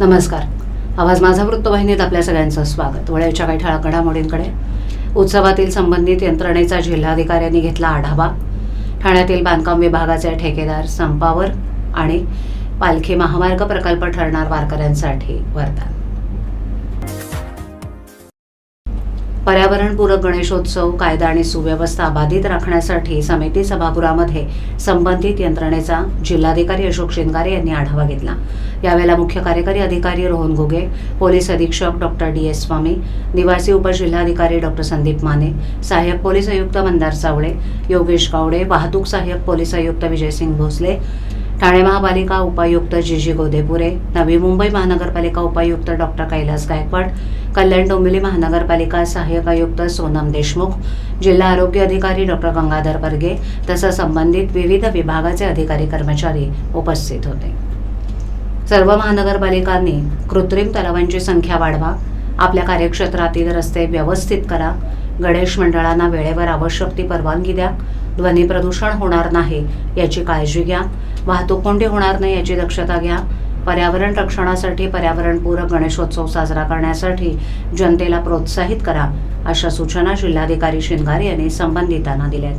नमस्कार. आवाज माझा वृत्तवाहिनीत आपल्या सगळ्यांचं स्वागत. वळ्याच्या काही ठळक घडामोडींकडे. उत्सवातील संबंधित यंत्रणेचा जिल्हाधिकाऱ्यांनी घेतला आढावा. ठाण्यातील बांधकाम विभागाचे ठेकेदार संपावर आणि पालखी महामार्ग प्रकल्प ठरणार वारकऱ्यांसाठी वरदान. पर्यावरणपूरक गणेशोत्सव कायदा आणि सुव्यवस्था बाधित राखण्यासाठी समिती सभागृहामध्ये संबंधित यंत्रणेचा जिल्हाधिकारी अशोक शिंगारे यांनी आढावा घेतला. यावेळेला मुख्य कार्यकारी अधिकारी रोहन घुगे पोलीस अधीक्षक डॉक्टर डी. एस. स्वामी निवासी उपजिल्हाधिकारी डॉक्टर संदीप माने सहाय्यक पोलीस आयुक्त मंदार सावळे योगेश गावडे वाहतूक सहाय्यक पोलीस आयुक्त विजयसिंग भोसले ठाणे महापालिका उपायुक्त जी जी गोदेपुरे नवी मुंबई महानगरपालिका उपायुक्त डॉक्टर कैलास गायकवाड कल्याण डोंबिवली महानगरपालिका सहाय्यक आयुक्त सोनम देशमुख जिल्हा आरोग्य अधिकारी डॉक्टर गंगाधर परगे तसंच संबंधित विविध विभागाचे अधिकारी कर्मचारी उपस्थित होते. सर्व महानगरपालिकांनी कृत्रिम तलावांची संख्या वाढवा आपल्या कार्यक्षेत्रातील रस्ते व्यवस्थित करा गणेश मंडळांना वेळेवर आवश्यक ती परवानगी द्या ध्वनी प्रदूषण होणार नाही याची काळजी घ्या वाहतूक कोंडी होणार नाही याची दक्षता घ्या. पर्यावरण रक्षणासाठी पर्यावरणपूरक गणेशोत्सव साजरा करण्यासाठी जनतेला प्रोत्साहित करा अशा सूचना जिल्हाधिकारी शिंगारे यांनी संबंधितांना दिल्या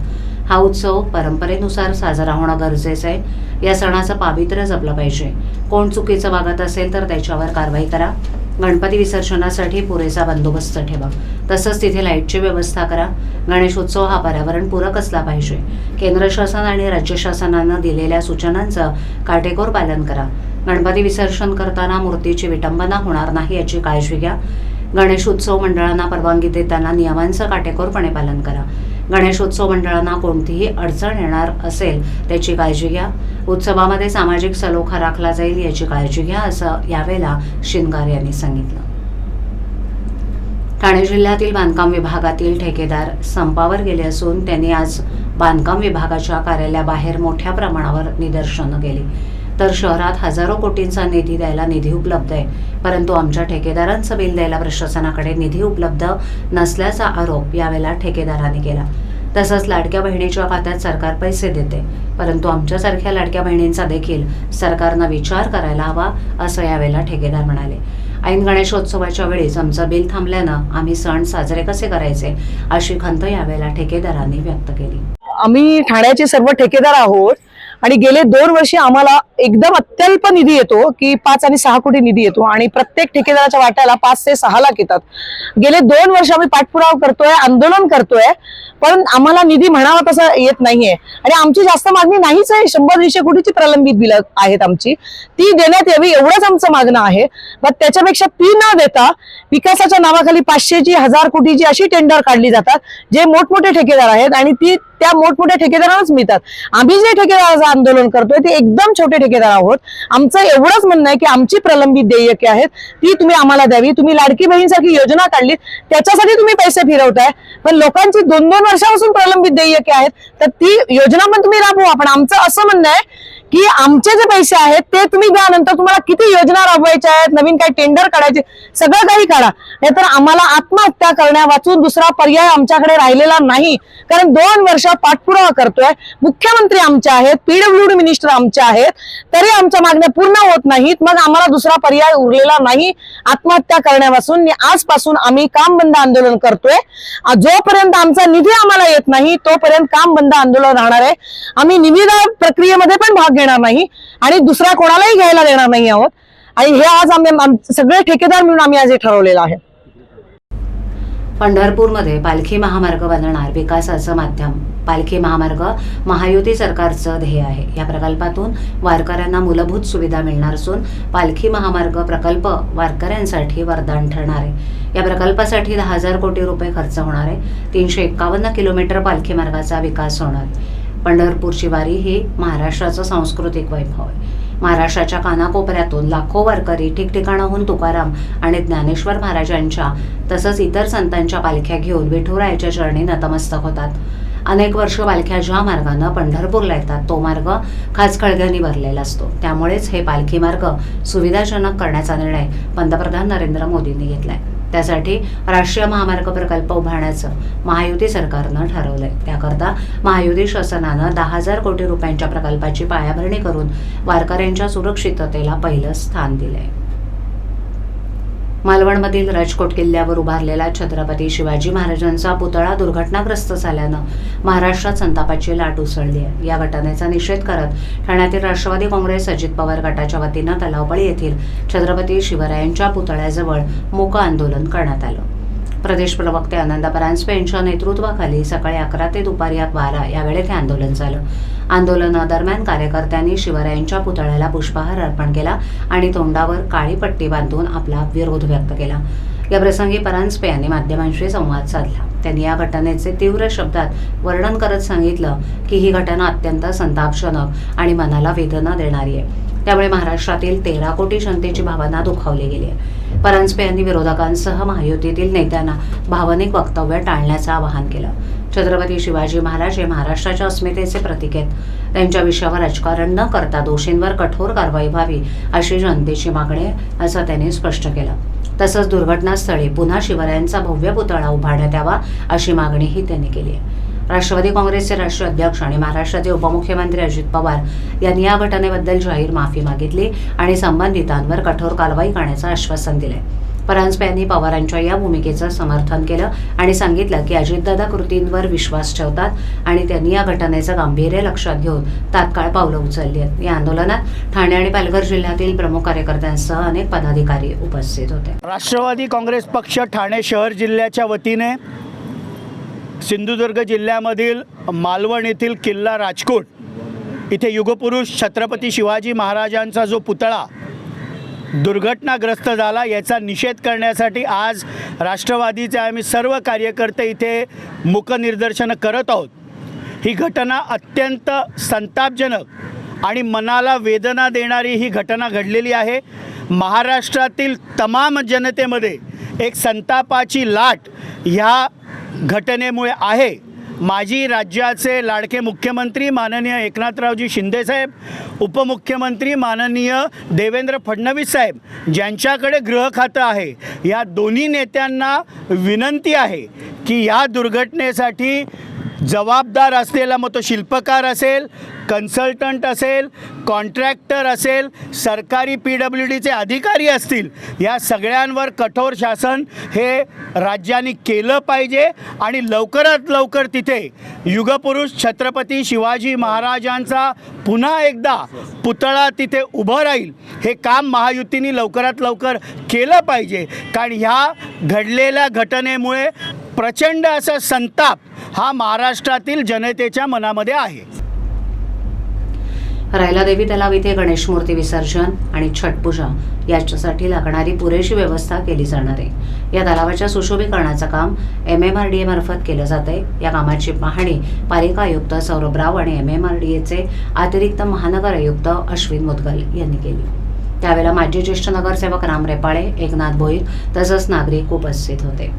हा उत्सव परंपरेनुसार साजरा होणं गरजेचं आहे. या सणाचं पावित्र्य जपलं पाहिजे. कोण चुकीचं वागत असेल तर त्याच्यावर कारवाई करा. गणपती विसर्जनासाठी पुरेसा बंदोबस्त ठेवा. तसंच तिथे लाईटची व्यवस्था करा. गणेशोत्सव हा पर्यावरणपूरक असला पाहिजे. केंद्र शासन आणि राज्य शासनानं दिलेल्या सूचनांचं काटेकोर पालन करा. गणपती विसर्जन करताना मूर्तीची विटंबना होणार नाही याची काळजी घ्या. गणेशोत्सव मंडळांना परवानगी देताना नियमांचं काटेकोरपणे पालन करा. गणेशोत्सव मंडळांना कोणतीही अडचण येणार असेल त्याची काळजी घ्या. उत्सवामध्ये सामाजिक सलोखा राखला जाईल याची काळजी घ्या असं यावेळेला शिनगार यांनी सांगितलं. ठाणे जिल्ह्यातील बांधकाम विभागातील ठेकेदार संपावर गेले असून त्यांनी आज बांधकाम विभागाच्या कार्यालयाबाहेर मोठ्या प्रमाणावर निदर्शनं केली. तर शहरात हजारो कोटींचा निधी द्यायला निधी उपलब्ध आहे. परंतु आमच्या ठेकेदारांचं बिल द्यायला प्रशासनाकडे निधी उपलब्ध नसल्याचा आरोप यावेळेला ठेकेदारांनी केला. तसंच लाडक्या बहिणीच्या खात्यात सरकार पैसे देते. परंतु आमच्यासारख्या लाडक्या बहिणींचा देखील सरकारनं विचार करायला हवा असं यावेळेला ठेकेदार म्हणाले. ऐन गणेशोत्सवाच्या वेळीच आमचं बिल थांबल्यानं आम्ही सण साजरे कसे करायचे अशी खंत यावेळेला ठेकेदारांनी व्यक्त केली. आम्ही ठाण्याचे सर्व ठेकेदार आहोत. आणि गेले दोन वर्षे आम्हाला एकदम अत्यल्प निधी येतो की पाच आणि सहा कोटी निधी येतो आणि प्रत्येक ठेकेदाराच्या वाट्याला पाच ते सहा लाख येतात. गेले दोन वर्ष आम्ही पाठपुरावा करतोय आंदोलन करतोय पण आम्हाला निधी म्हणावा तसा येत नाहीये. आणि आमची जास्त मागणी नाहीच आहे शंभर दीडशे कोटीची प्रलंबित बिल आहेत आमची. ती देण्यात यावी एवढंच आमचं मागणं आहे. पण त्याच्यापेक्षा ती न देता विकासाच्या नावाखाली पाचशेची हजार कोटीची अशी टेंडर काढली जातात जे मोठमोठे ठेकेदार आहेत आणि ती त्या मोठमोठ्या ठेकेदारांनाच मिळतात. आम्ही जे ठेकेदाराचं आंदोलन करतोय ते एकदम छोटे ठेकेदार आहोत. आमचं एवढंच म्हणणं आहे की आमची प्रलंबित देयके आहेत ती तुम्ही आम्हाला द्यावी. तुम्ही लाडकी बहीणसारखी योजना काढली त्याच्यासाठी तुम्ही पैसे फिरवताय. पण लोकांची दोन दोन वर्षापासून प्रलंबित देयके आहेत तर ती योजना पण तुम्ही राबवा. पण आमचं असं म्हणणं आहे की आमचे जे पैसे आहेत ते तुम्ही द्या नंतर तुम्हाला किती योजना राबवायच्या आहेत नवीन काही टेंडर काढायचे सगळं काही काढा. नाहीतर आम्हाला आत्महत्या करण्या वाचून दुसरा पर्याय आमच्याकडे राहिलेला नाही. कारण दोन वर्ष पाठपुरावा करतोय. मुख्यमंत्री आमचे आहेत पीडब्ल्यूडी मिनिस्टर आमचे आहेत. तरी आमच्या मागण्या पूर्ण होत नाहीत. मग आम्हाला दुसरा पर्याय उरलेला नाही. आत्महत्या करण्यापासून आजपासून आम्ही काम बंद आंदोलन करतोय. जोपर्यंत आमचा निधी आम्हाला येत नाही तोपर्यंत काम बंद आंदोलन राहणार आहे. आम्ही निविदा प्रक्रियेमध्ये पण भाग देणार नाही आणि दुसऱ्या कोणालाही घ्यायला देणार नाही आहोत. आणि हे आज आम्ही सगळे ठेकेदार मिळून आम्ही आज हे ठरवलेलं आहे. पंढरपूरमध्ये पालखी महामार्ग बनणार विकासाचं माध्यम. पालखी महामार्ग महायुती सरकारचं ध्येय आहे. या प्रकल्पातून वारकऱ्यांना मूलभूत सुविधा मिळणार असून पालखी महामार्ग प्रकल्प वारकऱ्यांसाठी वरदान ठरणार आहे. या प्रकल्पासाठी दहा हजार कोटी रुपये खर्च होणार आहे. तीनशे एक्कावन्न किलोमीटर पालखी मार्गाचा विकास होणार. पंढरपूरची वारी ही महाराष्ट्राचं सांस्कृतिक वैभव आहे. महाराष्ट्राच्या कानाकोपऱ्यातून लाखो वारकरी ठिकठिकाणाहून तुकाराम आणि ज्ञानेश्वर महाराजांच्या तसंच इतर संतांच्या पालख्या घेऊन विठुरायाच्या चरणी नतमस्तक होतात. अनेक वर्ष पालख्या ज्या मार्गानं पंढरपूरला येतात तो मार्ग खाचखळग्यानी भरलेला असतो. त्यामुळेच हे पालखी मार्ग सुविधाजनक करण्याचा निर्णय पंतप्रधान नरेंद्र मोदींनी घेतलाय. त्यासाठी राष्ट्रीय महामार्ग प्रकल्प उभारण्याचं महायुती सरकारनं ठरवलंय. त्याकरता महायुती शासनानं दहा हजार कोटी रुपयांच्या प्रकल्पाची पायाभरणी करून वारकऱ्यांच्या सुरक्षिततेला पहिलं स्थान दिलंय. मालवणमधील राजकोट किल्ल्यावर उभारलेला छत्रपती शिवाजी महाराजांचा पुतळा दुर्घटनाग्रस्त झाल्यानं महाराष्ट्रात संतापाची लाट उसळली आहे. या घटनेचा निषेध करत ठाण्यातील राष्ट्रवादी काँग्रेस अजित पवार गटाच्या वतीनं तलावपळी येथील छत्रपती शिवरायांच्या पुतळ्याजवळ मूक आंदोलन करण्यात आलं. प्रदेश प्रवक्ते आनंद परांजपे यांच्या नेतृत्वाखाली सकाळी अकरा ते दुपारी बारा या वेळेत हे आंदोलन झालं. आंदोलनादरम्यान कार्यकर्त्यांनी शिवरायांच्या पुतळ्याला पुष्पहार अर्पण केला आणि तोंडावर काळी पट्टी बांधून आपला विरोध व्यक्त केला. या प्रसंगी परांजपे यांनी माध्यमांशी संवाद साधला. त्यांनी या घटनेचे तीव्र शब्दात वर्णन करत सांगितलं की ही घटना अत्यंत संतापजनक आणि मनाला वेदना देणारी आहे. त्यामुळे महाराष्ट्रातील तेरा कोटी जनतेची भावना दुखावली गेली आहे. परांजपे यांनी विरोधकांसह महायुतीतील नेत्यांना भावनिक वक्तव्य टाळण्याचं आवाहन केलं. छत्रपती शिवाजी महाराज हे महाराष्ट्राच्या अस्मितेचे प्रतीक आहेत. त्यांच्या विषयावर राजकारण न करता दोषींवर कठोर कारवाई व्हावी अशी जनतेची मागणी आहे असं त्यांनी स्पष्ट केलं. तसंच दुर्घटनास्थळी पुन्हा शिवरायांचा भव्य पुतळा उभारण्यात यावा अशी मागणीही त्यांनी केली आहे. राष्ट्रवादी काँग्रेसचे राष्ट्रीय अध्यक्ष आणि महाराष्ट्राचे उपमुख्यमंत्री अजित पवार यांनी या घटनेबद्दल जाहीर माफी मागितली आणि संबंधितांवर कठोर कारवाई करण्याचं आश्वासन दिलंय. परांजपे यांनी पवारांच्या या भूमिकेचं समर्थन केलं आणि सांगितलं की अजितदादा कृतींवर विश्वास ठेवतात आणि त्यांनी या घटनेचं गांभीर्य लक्षात घेऊन तात्काळ पावलं उचलली आहेत. या आंदोलनात ठाणे आणि पालघर जिल्ह्यातील प्रमुख कार्यकर्त्यांसह अनेक पदाधिकारी उपस्थित होते. राष्ट्रवादी काँग्रेस पक्ष ठाणे शहर जिल्ह्याच्या वतीने सिंधुदुर्ग जिल्ह्यामधील मालवण येथील किल्ला राजकोट इथे युगपुरुष छत्रपती शिवाजी महाराजांचा जो पुतळा दुर्घटनाग्रस्त झाला. याचा निषेध करण्यासाठी आज राष्ट्रवादीचे आम्ही सर्व कार्यकर्ते इथे मुकनिर्दर्शनं करत आहोत. ही घटना अत्यंत संतापजनक आणि मनाला वेदना देणारी ही घटना घडलेली आहे. महाराष्ट्रातील तमाम जनतेमध्ये एक संतापाची लाट ह्या घटनेमुळे आहे. माजी राज्याचे लाडके मुख्यमंत्री माननीय एकनाथरावजी शिंदेसाहेब उपमुख्यमंत्री माननीय देवेंद्र फडणवीस साहेब ज्यांच्याकडे गृह खातं आहे या दोन्ही नेत्यांना विनंती आहे की या दुर्घटनेसाठी जबाबदार असलेला मग तो शिल्पकार असेल कन्सल्टंट असेल कॉन्ट्रॅक्टर असेल सरकारी पी डब्ल्यू डीचे अधिकारी असतील या सगळ्यांवर कठोर शासन हे राज्याने केलं पाहिजे आणि लवकरात लवकर तिथे युगपुरुष छत्रपती शिवाजी महाराजांचा पुन्हा एकदा पुतळा तिथे उभं राहील. हे काम महायुतीने लवकरात लवकर केलं पाहिजे. कारण ह्या घडलेल्या घटनेमुळे प्रचंड असा संताप हा महाराष्ट्रातील जनतेच्या मनामध्ये आहे. रायला देवी तलाव इथे गणेश मूर्ती विसर्जन आणि छटपूजा याच्यासाठी लागणारी पुरेशी व्यवस्था केली जाणार आहे. या तलावाच्या सुशोभीकरणाचं काम M M R D A मार्फत केलं जात आहे. या कामाची पाहणी पालिका आयुक्त सौरभ राव आणि एम एम आर डी एचे अतिरिक्त महानगर आयुक्त अश्विन मुदगल यांनी केली. त्यावेळेला माजी ज्येष्ठ नगरसेवक राम रेपाळे एकनाथ भोईर तसंच नागरिक उपस्थित होते.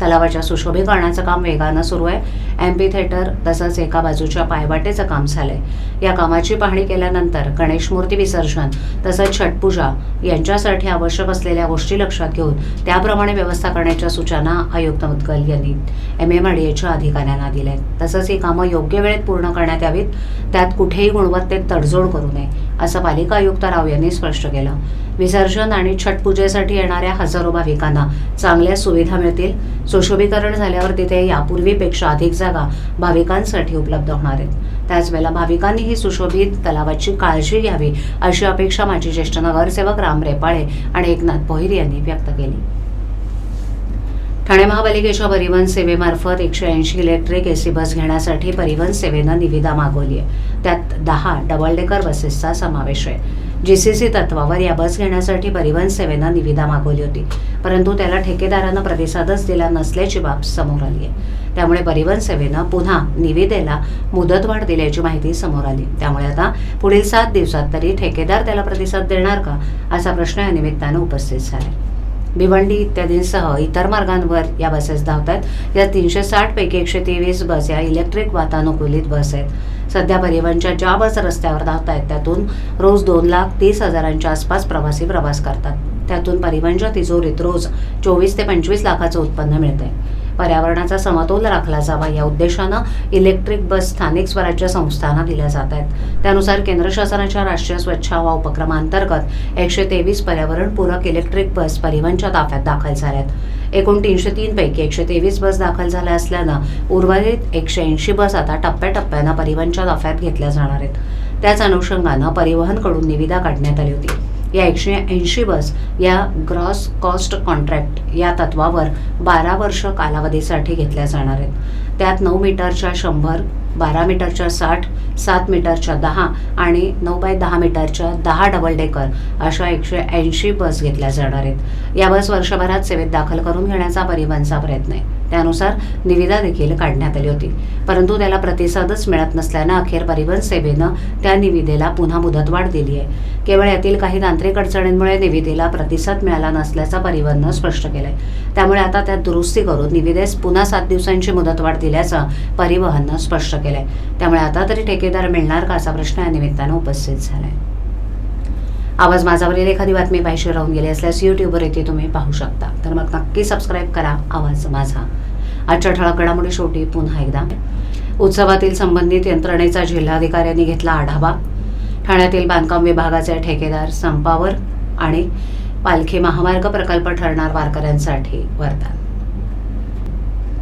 तलावाच्या सुशोभीकरणाचं काम वेगानं सुरू आहे. एम्पी थिएटर तसंच एका बाजूच्या पायवाटेचं काम झालंय. या कामाची पाहणी केल्यानंतर गणेश मूर्ती विसर्जन तसंच छटपूजा यांच्यासाठी आवश्यक असलेल्या गोष्टी लक्षात घेऊन त्याप्रमाणे व्यवस्था करण्याच्या सूचना आयुक्त मुदगल यांनी एम एम एच्या अधिकाऱ्यांना दिल्या आहेत तसंच ही कामं योग्य वेळेत पूर्ण करण्यात यावीत. त्यात कुठेही गुणवत्तेत तडजोड करू नये. असं पालिका आयुक्त राव यांनी स्पष्ट केलं. विसर्जन आणि छटपूजेसाठी येणाऱ्या हजारो भाविकांना चांगल्या सुविधा मिळतील. सुशोभीकरण झाल्यावर तिथे यापूर्वीपेक्षा अधिक जागा भाविकांसाठी उपलब्ध होणार आहेत. त्याचवेळेला भाविकांनी ही सुशोभित तलावाची काळजी घ्यावी अशी अपेक्षा माजी ज्येष्ठ नगरसेवक राम रेपाळे आणि एकनाथ पोहिर यांनी व्यक्त केली. ठाणे महापालिकेच्या परिवहन सेवेमार्फत एकशे ऐंशी इलेक्ट्रिक एसी बस घेण्यासाठी परिवहन सेवेनं निविदा मागवली आहे. त्यात दहा डबल डेकर बसेसचा समावेश आहे. जे सी सी तत्वावर या बस घेण्यासाठी परिवहन सेवेनं निविदा मागवली होती. परंतु त्याला ठेकेदारानं प्रतिसादच दिला नसल्याची बाब समोर आली आहे. त्यामुळे परिवहन सेवेनं पुन्हा निविदेला मुदतवाढ दिल्याची माहिती समोर आली. त्यामुळे आता पुढील सात दिवसात तरी ठेकेदार त्याला प्रतिसाद देणार का असा प्रश्न या निमित्तानं उपस्थित झाला भिवंडी इत्यादींसह इतर मार्गांवर या बसेस धावतात. या तीनशे साठपैकी एकशे तेवीस बस या इलेक्ट्रिक वातानुकूलित बस आहेत. सध्या परिवहनच्या ज्या बस रस्त्यावर धावत आहेत त्यातून रोज दोन लाख तीस हजारांच्या आसपास प्रवासी प्रवास करतात. त्यातून परिवहनच्या तिजोरीत रोज चोवीस ते पंचवीस लाखाचं उत्पन्न मिळते पर्यावरणाचा समतोल राखला जावा या उद्देशानं इलेक्ट्रिक बस स्थानिक स्वराज्य संस्थांना दिल्या जात आहेत. त्यानुसार केंद्र शासनाच्या राष्ट्रीय स्वच्छ हवा उपक्रमांतर्गत एकशे तेवीस पर्यावरणपूरक इलेक्ट्रिक बस परिवहनच्या ताफ्यात दाखल झाल्यात. एकूण तीनशे तीन पैकी एकशे तेवीस बस दाखल झाल्या असल्यानं उर्वरित एकशे ऐंशी बस आता टप्प्याटप्प्यानं परिवहनच्या ताफ्यात घेतल्या जाणार आहेत. त्याच अनुषंगानं परिवहनकडून निविदा काढण्यात आली होती. या एकशे ऐंशी बस या ग्रॉस कॉस्ट कॉन्ट्रॅक्ट या तत्वावर बारा वर्ष कालावधीसाठी घेतल्या जाणार आहेत. त्यात नऊ मीटरच्या शंभर बारा मीटरच्या साठ सात मीटरच्या दहा आणि नऊ बाय दहा मीटरच्या दहा डबल डेकर अशा एकशे ऐंशी बस घेतल्या जाणार आहेत. या बस वर्षभरात सेवेत दाखल करून घेण्याचा परिवहनचा प्रयत्न आहे. त्यानुसार निविदा देखील काढण्यात आली होती. परंतु त्याला प्रतिसादच मिळत नसल्यानं अखेर परिवहन सेवेनं त्या निविदेला पुन्हा मुदतवाढ दिली आहे. केवळ यातील काही तांत्रिक अडचणींमुळे निविदेला प्रतिसाद मिळाला नसल्याचा परिवहननं स्पष्ट केलंय. त्यामुळे आता त्यात दुरुस्ती करून निविदेस पुन्हा सात दिवसांची मुदतवाढ दिल्याचं परिवहननं स्पष्ट केलंय. त्यामुळे आता तरी ठेकेदार मिळणार का असा प्रश्न या निमित्तानं उपस्थित झालाय. आवाज माझावरील एखादी बातमी पाहिजे राहून गेली असल्यास यूट्यूबवर येथे तुम्ही पाहू शकता. तर मग नक्की सबस्क्राईब करा. आवाज माझा. आजच्या ठळक घडामोडी शेवटी पुन्हा एकदा. उत्सवातील संबंधित यंत्रणेचा जिल्हाधिकाऱ्यांनी घेतला आढावा. ठाण्यातील बांधकाम विभागाचे ठेकेदार संपावर आणि पालखी महामार्ग प्रकल्प ठरणार वारकऱ्यांसाठी वरदान